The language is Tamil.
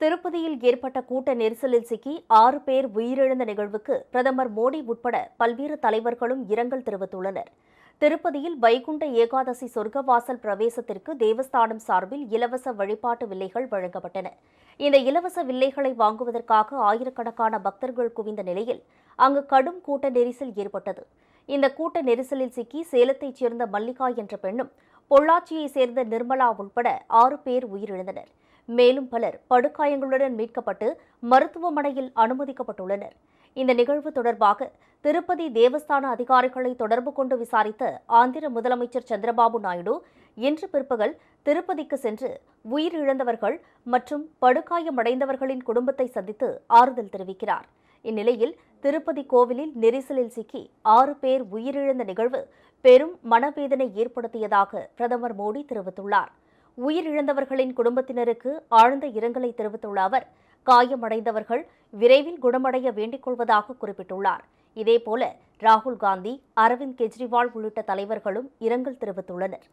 திருப்பதியில் ஏற்பட்ட கூட்ட நெரிசலில் சிக்கி ஆறு பேர் உயிரிழந்த நிகழ்வுக்கு பிரதமர் மோடி உட்பட பல்வேறு தலைவர்களும் இரங்கல் தெரிவித்துள்ளனர். திருப்பதியில் வைகுண்ட ஏகாதசி சொர்க்கவாசல் பிரவேசத்திற்கு தேவஸ்தானம் சார்பில் இலவச வழிபாட்டு வில்லைகள் வழங்கப்பட்டன. இந்த இலவச வில்லைகளை வாங்குவதற்காக ஆயிரக்கணக்கான பக்தர்கள் குவிந்த நிலையில் அங்கு கடும் கூட்ட நெரிசல் ஏற்பட்டது. இந்த கூட்ட நெரிசலில் சிக்கி சேலத்தைச் சேர்ந்த மல்லிகா என்ற பெண்ணும் பொள்ளாச்சியைச் சேர்ந்த நிர்மலா உட்பட ஆறு பேர் உயிரிழந்தனர். மேலும் பலர் படுகாயங்களுடன் மீட்கப்பட்டு மருத்துவமனையில் அனுமதிக்கப்பட்டுள்ளனர். இந்த நிகழ்வு தொடர்பாக திருப்பதி தேவஸ்தான அதிகாரிகளை தொடர்பு கொண்டு விசாரித்த ஆந்திர முதலமைச்சர் சந்திரபாபு நாயுடு இன்று பிற்பகல் திருப்பதிக்கு சென்று உயிரிழந்தவர்கள் மற்றும் படுகாயமடைந்தவர்களின் குடும்பத்தை சந்தித்து ஆறுதல் தெரிவிக்கிறார். இந்நிலையில் திருப்பதி கோவிலில் நெரிசலில் சிக்கி ஆறு பேர் உயிரிழந்த நிகழ்வு பெரும் மனவேதனை ஏற்படுத்தியதாக பிரதமர் மோடி தெரிவித்துள்ளார். உயிரிழந்தவர்களின் குடும்பத்தினருக்கு ஆழ்ந்த இரங்கலை தெரிவித்துள்ள அவர் காயமடைந்தவர்கள் விரைவில் குணமடைய வேண்டிக் கொள்வதாக குறிப்பிட்டுள்ளார். இதேபோல ராகுல் காந்தி அரவிந்த் கெஜ்ரிவால் உள்ளிட்ட தலைவர்களும் இரங்கல் தெரிவித்துள்ளனர்.